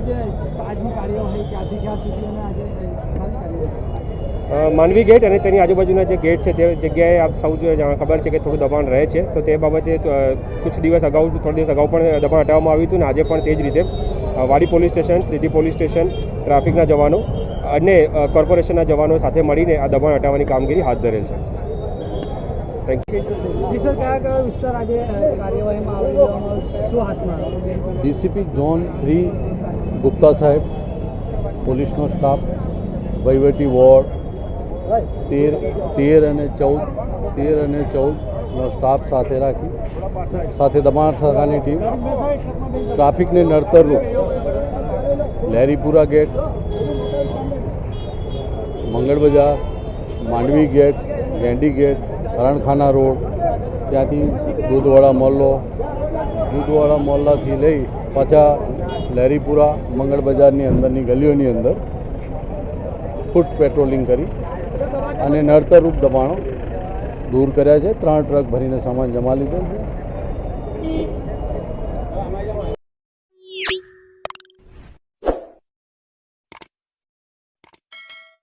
આજની કાર્યવાહી ક્યાંથી ક્યાં સુધી આજે સારી કાર્યવાહી અ, માંડવી ગેટ અને તેની આજુબાજુના જે ગેટ છે તે જગ્યાએ આપ સૌ ખબર છે કે થોડું દબાણ રહે છે તો તે બાબતે કુછ દિવસ અગાઉ થોડા દિવસ અગાઉ પણ દબાણ હટાવવામાં આવ્યું હતું ને આજે પણ તે જ રીતે Wadi police station city police station ટ્રાફિકના જવાનો અને કોર્પોરેશનના જવાનો સાથે મળીને આ દબાણ હટાવવાની કામગીરી હાથ ધરેલ છે થેન્ક યુ જી સર કયા કયા વિસ્તાર આજે અ, કાર્યવાહીમાં આવી લેવામાં આવ્યો? શું હાથમાં આવ્યું? ડીસીપી ઝોન થ્રી ગુપ્તા સાહેબ, પોલીસનો સ્ટાફ, વહીવટી વોર્ડ, તેર તેર અને ચૌદ, તેર અને ચૌદનો સ્ટાફ સાથે રાખી, સાથે દબાણ શાખાની ટીમ, ટ્રાફિકને નડતર રૂપ Laheripura gate, Mangal Bazaar, Mandvi gate, Gendi gate, Harankhana road, ત્યાંથી દૂધવાડા મોલ્લો દૂધવાળા મોહલ્લાથી લઈ પાછા લહેરીપુરા મંગળ બજારની અંદરની ગલીઓની અંદર ફૂટ પેટ્રોલિંગ કરી અને નડતરરૂપ દબાણો દૂર કર્યા છે. ત્રણ ટ્રક ભરીને સામાન જમા લીધો છે.